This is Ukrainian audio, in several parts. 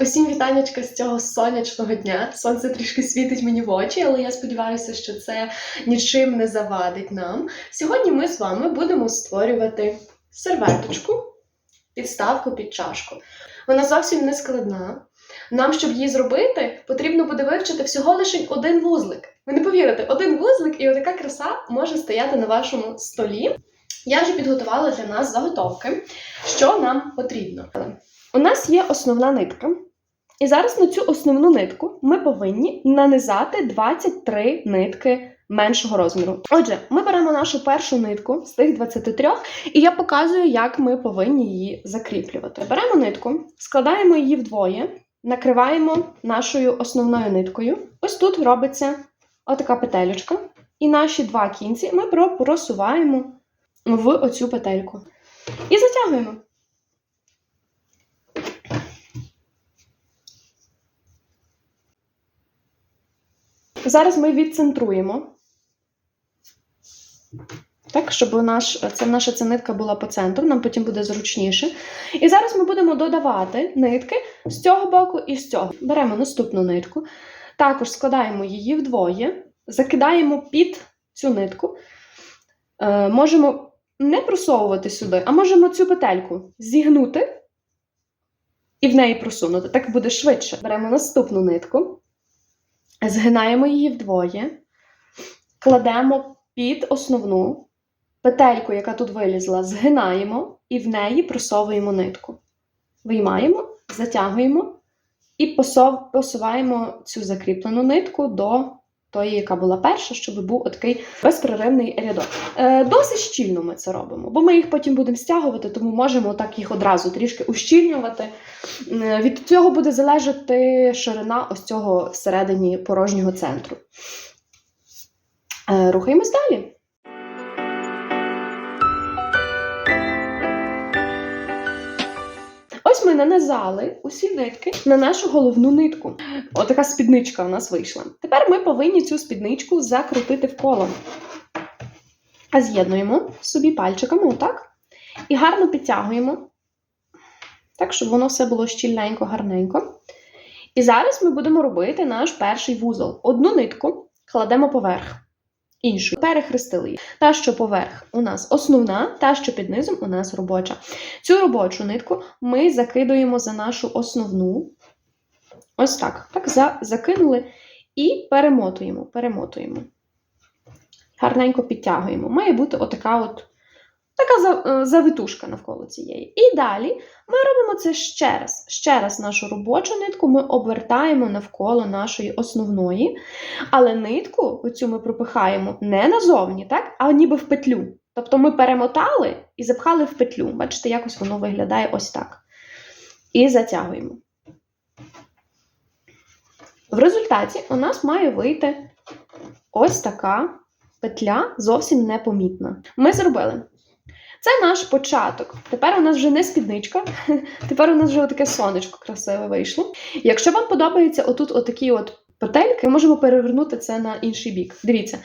Усім вітаннячка з цього сонячного дня. Сонце трішки світить мені в очі, але я сподіваюся, що це нічим не завадить нам. Сьогодні ми з вами будемо створювати серветочку, підставку під чашку. Вона зовсім не складна. Нам, щоб її зробити, потрібно буде вивчити всього лише один вузлик. Ви не повірите, один вузлик і отака краса може стояти на вашому столі. Я вже підготувала для нас заготовки, що нам потрібно. У нас є основна нитка. І зараз на цю основну нитку ми повинні нанизати 23 нитки меншого розміру. Отже, ми беремо нашу першу нитку з тих 23, і я показую, як ми повинні її закріплювати. Беремо нитку, складаємо її вдвоє, накриваємо нашою основною ниткою. Ось тут робиться отака петелючка. І наші два кінці ми просуваємо в оцю петельку. І затягуємо. Зараз ми відцентруємо. Так, щоб наш, це, наша ця нитка була по центру, нам потім буде зручніше. І зараз ми будемо додавати нитки з цього боку і з цього. Беремо наступну нитку, також складаємо її вдвоє, закидаємо під цю нитку. Е, Можемо не просовувати сюди, а можемо цю петельку зігнути і в неї просунути. Так буде швидше. Беремо наступну нитку. Згинаємо її вдвоє, кладемо під основну петельку, яка тут вилізла, згинаємо і в неї просовуємо нитку. Виймаємо, затягуємо і посуваємо цю закріплену нитку до тої, яка була перша, щоб був такий безперервний рядок. Е, досить щільно ми це робимо, бо ми їх потім будемо стягувати, тому можемо так їх одразу трішки ущільнювати. Е, від цього буде залежати ширина ось цього всередині порожнього центру. Е, рухаємось далі. Ми нанизали усі нитки на нашу головну нитку. Отака спідничка в нас вийшла. Тепер ми повинні цю спідничку закрутити в коло. А з'єднуємо собі пальчиками, отак. І гарно підтягуємо, так, щоб воно все було щільненько, гарненько. І зараз ми будемо робити наш перший вузол. Одну нитку кладемо поверх, іншу перехрестили її. Та, що поверх у нас основна, та, що під низом у нас робоча. Цю робочу нитку ми закидуємо за нашу основну. Ось так. Так, за, закинули і перемотуємо. перемотуємо. Гарненько підтягуємо. Має бути отака от така завитушка навколо цієї. І далі ми робимо це ще раз. Ще раз нашу робочу нитку ми обвертаємо навколо нашої основної, але нитку оцю ми пропихаємо не назовні, так? а ніби в петлю. Тобто ми перемотали і запхали в петлю. Бачите, якось воно виглядає ось так. І затягуємо. В результаті у нас має вийти ось така петля зовсім непомітна. Ми зробили. Це наш початок. Тепер у нас вже не спідничка, тепер у нас вже таке сонечко красиве вийшло. Якщо вам подобається отут отакі от петельки, ми можемо перевернути це на інший бік. Дивіться,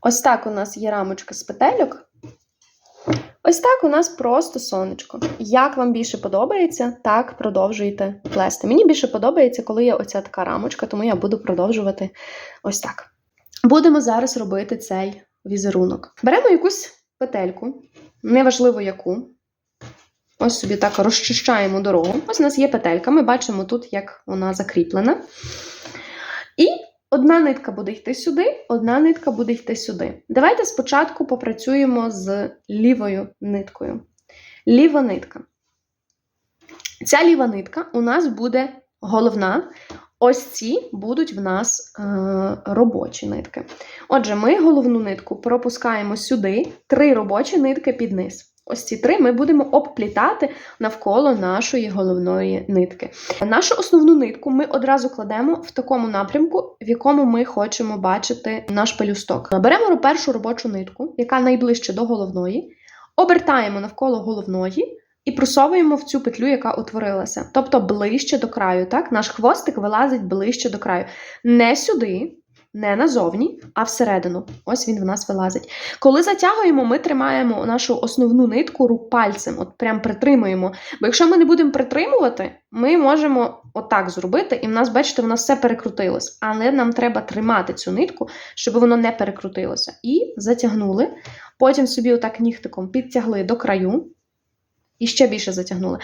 ось так у нас є рамочка з петельок. Ось так у нас просто сонечко. Як вам більше подобається, так продовжуйте плести. Мені більше подобається, коли є оця така рамочка, тому я буду продовжувати ось так. Будемо зараз робити цей візерунок. Беремо якусь петельку, неважливо яку. Ось собі так розчищаємо дорогу. Ось у нас є петелька, ми бачимо тут, як вона закріплена. І одна нитка буде йти сюди, одна нитка буде йти сюди. Давайте спочатку попрацюємо з лівою ниткою. Ліва нитка. Ця ліва нитка у нас буде головна. Ось ці будуть в нас е, робочі нитки. Отже, ми головну нитку пропускаємо сюди, три робочі нитки під низ. Ось ці три ми будемо обплітати навколо нашої головної нитки. Нашу основну нитку ми одразу кладемо в такому напрямку, в якому ми хочемо бачити наш пелюсток. Беремо першу робочу нитку, яка найближче до головної, обертаємо навколо головної. І просовуємо в цю петлю, яка утворилася. Тобто ближче до краю. так? Наш хвостик вилазить ближче до краю. Не сюди, не назовні, а всередину. Ось він в нас вилазить. Коли затягуємо, ми тримаємо нашу основну нитку пальцем, от прям притримуємо. Бо якщо ми не будемо притримувати, ми можемо отак зробити, і в нас, бачите, в нас все перекрутилось. Але нам треба тримати цю нитку, щоб воно не перекрутилося. І затягнули. Потім собі отак нігтиком підтягли до краю. І ще більше затягнули.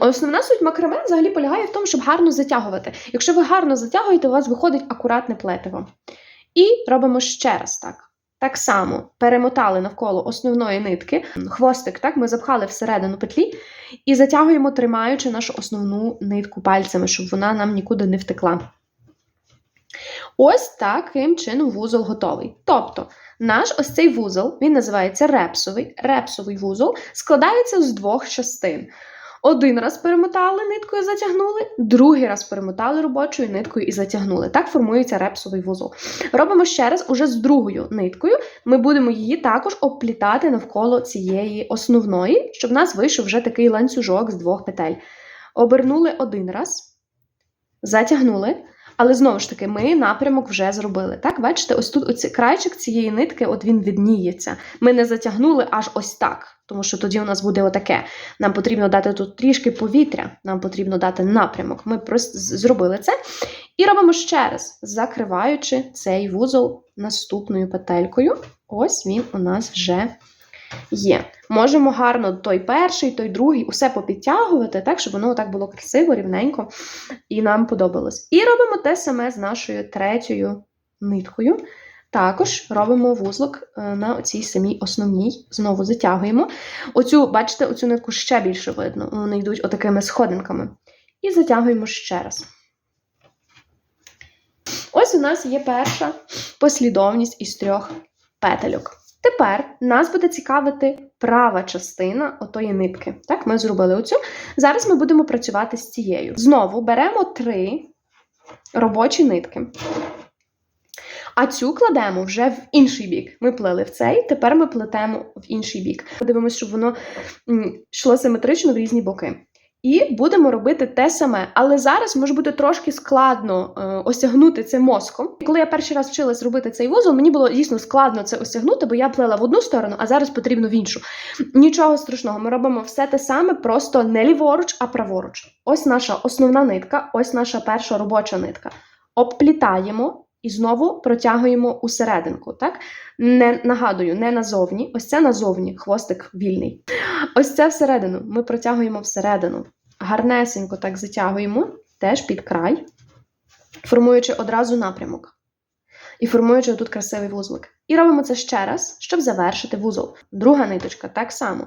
Основна суть макраме взагалі полягає в тому, щоб гарно затягувати. Якщо ви гарно затягуєте, у вас виходить акуратне плетиво. І робимо ще раз так. Так само перемотали навколо основної нитки, хвостик, так, ми запхали всередину петлі і затягуємо, тримаючи нашу основну нитку пальцями, щоб вона нам нікуди не втекла. Ось таким чином вузол готовий. Тобто, наш ось цей вузол, він називається репсовий. Репсовий вузол складається з двох частин. Один раз перемотали ниткою, затягнули, другий раз перемотали робочою ниткою і затягнули. Так формується репсовий вузол. Робимо ще раз уже з другою ниткою. Ми будемо її також обплітати навколо цієї основної, щоб в нас вийшов вже такий ланцюжок з двох петель. Обернули один раз, затягнули. Але знову ж таки, ми напрямок вже зробили. Так, бачите, ось тут оці, крайчик цієї нитки, от він відніється. Ми не затягнули аж ось так, тому що тоді у нас буде отаке. Нам потрібно дати тут трішки повітря, нам потрібно дати напрямок. Ми просто зробили це. І робимо ще раз, закриваючи цей вузол наступною петелькою. Ось він у нас вже є. Можемо гарно той перший, той другий, усе попідтягувати, так, щоб воно так було красиво, рівненько і нам подобалось. І робимо те саме з нашою третьою ниткою. Також робимо вузлик е, на цій самій основній, знову затягуємо. Оцю, бачите, оцю нитку ще більше видно. Вони йдуть отакими сходинками. І затягуємо ще раз. Ось у нас є перша послідовність із трьох петельок. Тепер нас буде цікавити права частина отої нитки. Так, ми зробили оцю. Зараз ми будемо працювати з цією. Знову беремо три робочі нитки. А цю кладемо вже в інший бік. Ми плели в цей, тепер ми плетемо в інший бік. Подивимося, щоб воно йшло симетрично в різні боки. І будемо робити те саме. Але зараз може бути трошки складно е, осягнути це мозком. Коли я перший раз вчилась робити цей вузол, мені було дійсно складно це осягнути, бо я плела в одну сторону, а зараз потрібно в іншу. Нічого страшного, ми робимо все те саме, просто не ліворуч, а праворуч. Ось наша основна нитка, ось наша перша робоча нитка. Обплітаємо і знову протягуємо усерединку. Так? Не нагадую, не назовні. Ось це назовні, хвостик вільний. Ось це всередину. Ми протягуємо всередину. Гарнесенько так затягуємо, теж під край, формуючи одразу напрямок. І формуючи тут красивий вузлик. І робимо це ще раз, щоб завершити вузол. Друга ниточка так само.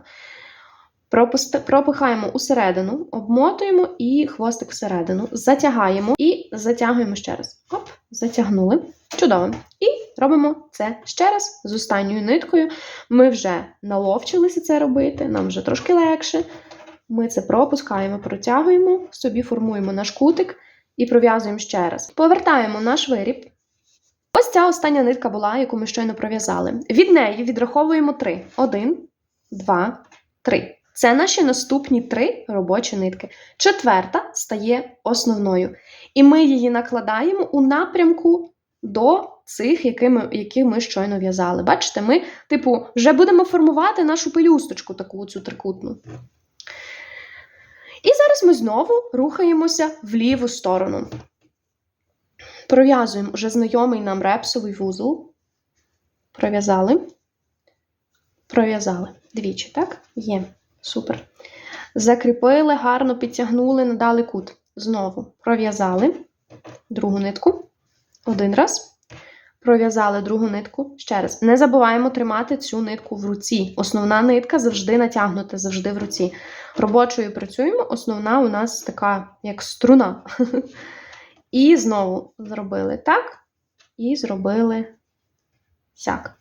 Пропихаємо усередину, обмотуємо і хвостик всередину, затягаємо і затягуємо ще раз. Оп, затягнули. Чудово. І робимо це ще раз з останньою ниткою. Ми вже наловчилися це робити, нам вже трошки легше. Ми це пропускаємо, протягуємо, собі формуємо наш кутик і пров'язуємо ще раз. Повертаємо наш виріб. Ось ця остання нитка була, яку ми щойно пров'язали. Від неї відраховуємо три: один, два, три. Це наші наступні три робочі нитки. Четверта стає основною. І ми її накладаємо у напрямку до цих, які ми, які ми щойно в'язали. Бачите, ми, типу, вже будемо формувати нашу пелюсточку, таку цю трикутну. І зараз ми знову рухаємося в ліву сторону. Пров'язуємо вже знайомий нам репсовий вузол. Пров'язали. Пров'язали. Двічі, так? Є. Супер. Закріпили, гарно підтягнули, надали кут. Знову пров'язали другу нитку. Один раз. Пров'язали другу нитку. Ще раз. Не забуваємо тримати цю нитку в руці. Основна нитка завжди натягнута, завжди в руці. Робочою працюємо. Основна у нас така, як струна. І знову зробили так. І зробили сяк.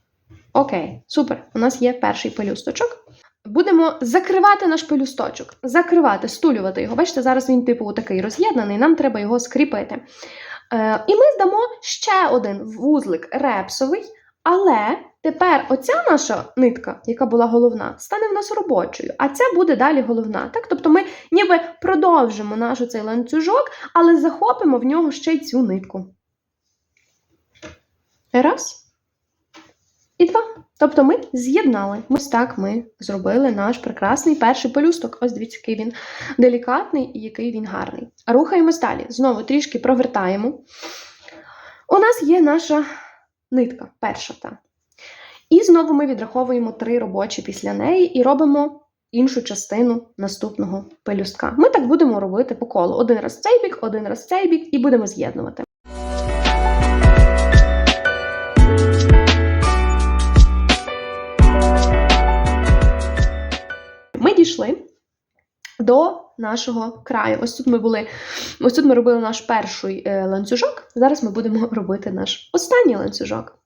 Окей, супер. У нас є перший пелюсточок. Будемо закривати наш пелюсточок, закривати, стулювати його. Бачите, зараз він, типу, такий роз'єднаний, нам треба його скріпити. Е, і ми здамо ще один вузлик репсовий, але тепер оця наша нитка, яка була головна, стане в нас робочою, а ця буде далі головна. Так? Тобто ми ніби продовжимо наш цей ланцюжок, але захопимо в нього ще й цю нитку. Раз. І два. Тобто ми з'єднали. Ось так ми зробили наш прекрасний перший пелюсток. Ось дивіться, який він делікатний і який він гарний. Рухаємось далі. Знову трішки провертаємо. У нас є наша нитка, перша та. І знову ми відраховуємо три робочі після неї і робимо іншу частину наступного пелюстка. Ми так будемо робити по колу. Один раз цей бік, один раз цей бік, і будемо з'єднувати. До нашого краю. Ось тут ми були, ось тут ми робили наш перший е, ланцюжок. Зараз ми будемо робити наш останній ланцюжок.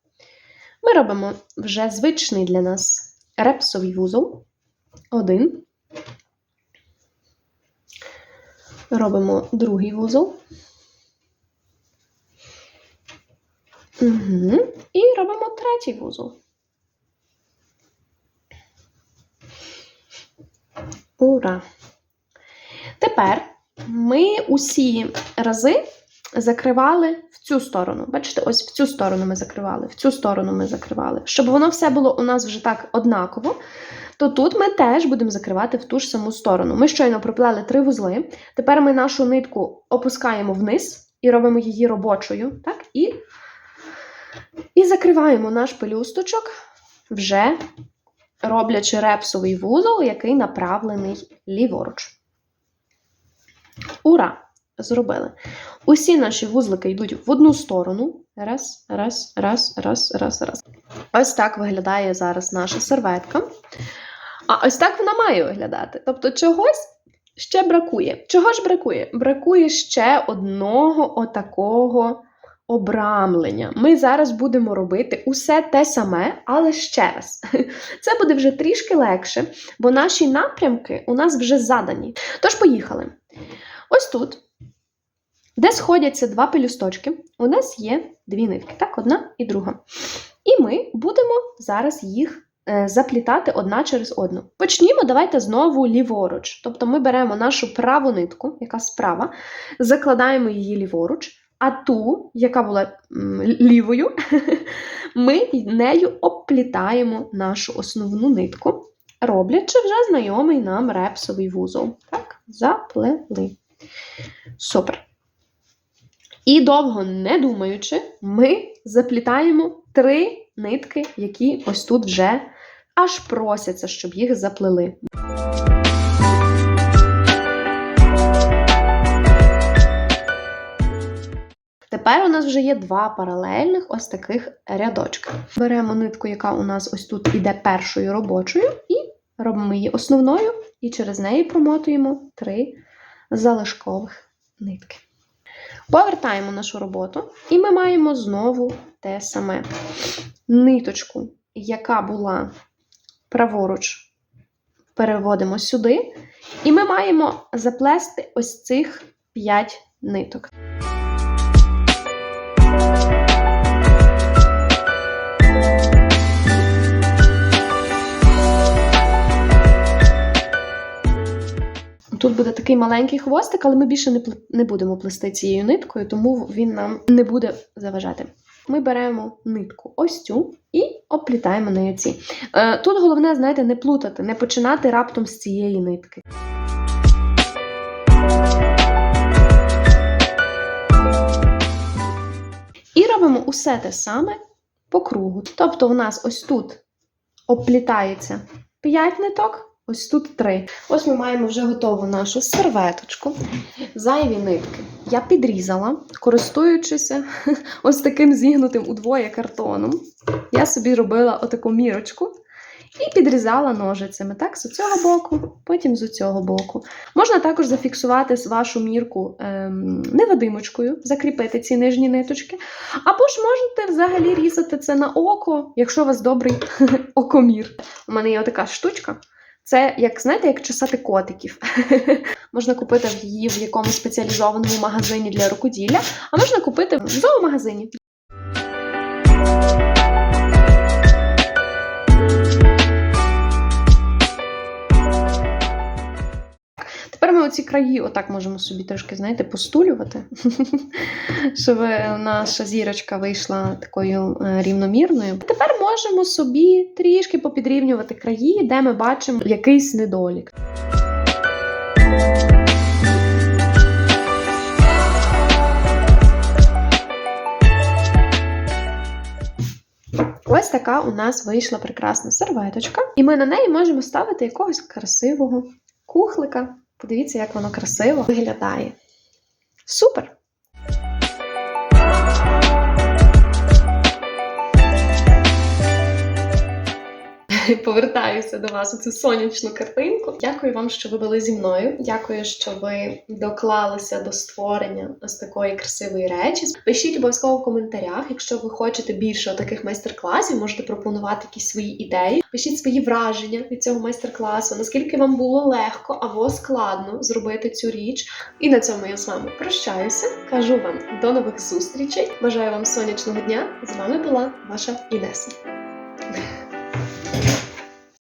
Ми робимо вже звичний для нас репсовий вузол. Один. Робимо другий вузол. Угу. І робимо третій вузол. Ура! Тепер ми усі рази закривали в цю сторону. Бачите, ось в цю сторону ми закривали, в цю сторону ми закривали. Щоб воно все було у нас вже так однаково, то тут ми теж будемо закривати в ту ж саму сторону. Ми щойно проплели три вузли. Тепер ми нашу нитку опускаємо вниз і робимо її робочою. Так? І, і закриваємо наш пелюсточок вже роблячи репсовий вузол, який направлений ліворуч. Ура! Зробили. Усі наші вузлики йдуть в одну сторону. Раз, раз, раз, раз, раз, раз. Ось так виглядає зараз наша серветка. А ось так вона має виглядати. Тобто, чогось ще бракує. Чого ж бракує? Бракує ще одного отакого обрамлення. Ми зараз будемо робити усе те саме, але ще раз. Це буде вже трішки легше, бо наші напрямки у нас вже задані. Тож, поїхали. Ось тут, де сходяться два пелюсточки, у нас є дві нитки, так, одна і друга. І ми будемо зараз їх е, заплітати одна через одну. Почнімо, давайте знову ліворуч. Тобто ми беремо нашу праву нитку, яка справа, закладаємо її ліворуч, а ту, яка була лівою, ми нею обплітаємо нашу основну нитку, роблячи вже знайомий нам репсовий вузол. Так, заплели. Супер. І довго не думаючи, ми заплітаємо три нитки, які ось тут вже аж просяться, щоб їх заплели. Тепер у нас вже є два паралельних ось таких рядочки. Беремо нитку, яка у нас ось тут іде першою робочою, і робимо її основною, і через неї промотуємо три залишкових нитки. Повертаємо нашу роботу, і ми маємо знову те саме ниточку, яка була праворуч, переводимо сюди, і ми маємо заплести ось цих 5 ниток. Тут буде такий маленький хвостик, але ми більше не, пл- не будемо плести цією ниткою, тому він нам не буде заважати. Ми беремо нитку ось цю і оплітаємо нею ці. Е, тут головне, знаєте, не плутати, не починати раптом з цієї нитки. І робимо усе те саме по кругу. Тобто, у нас ось тут оплітається 5 ниток, ось тут 3. Ось ми маємо вже готову нашу серветочку. Зайві нитки я підрізала, користуючись ось таким зігнутим удвоє картоном. Я собі робила отаку мірочку і підрізала ножицями. Так, з цього боку, потім з цього боку. Можна також зафіксувати вашу мірку ем, невидимочкою, закріпити ці нижні ниточки. Або ж можете взагалі різати це на око, якщо у вас добрий окомір. У мене є отака штучка. Це, як знаєте, як чесати котиків. можна купити її в якомусь спеціалізованому магазині для рукоділля, а можна купити в зоомагазині. Оці краї, отак можемо собі трошки, знаєте, постулювати, щоб наша зірочка вийшла такою е, рівномірною. Тепер можемо собі трішки попідрівнювати краї, де ми бачимо якийсь недолік. Ось така у нас вийшла прекрасна серветочка, і ми на неї можемо ставити якогось красивого кухлика. Подивіться, як воно красиво виглядає. Супер! Повертаюся до вас у цю сонячну картинку. Дякую вам, що ви були зі мною. Дякую, що ви доклалися до створення ось такої красивої речі. Пишіть обов'язково в коментарях, якщо ви хочете більше таких майстер-класів, можете пропонувати якісь свої ідеї. Пишіть свої враження від цього майстер-класу, наскільки вам було легко або складно зробити цю річ. І на цьому я з вами прощаюся. Кажу вам до нових зустрічей. Бажаю вам сонячного дня. З вами була ваша Інеса.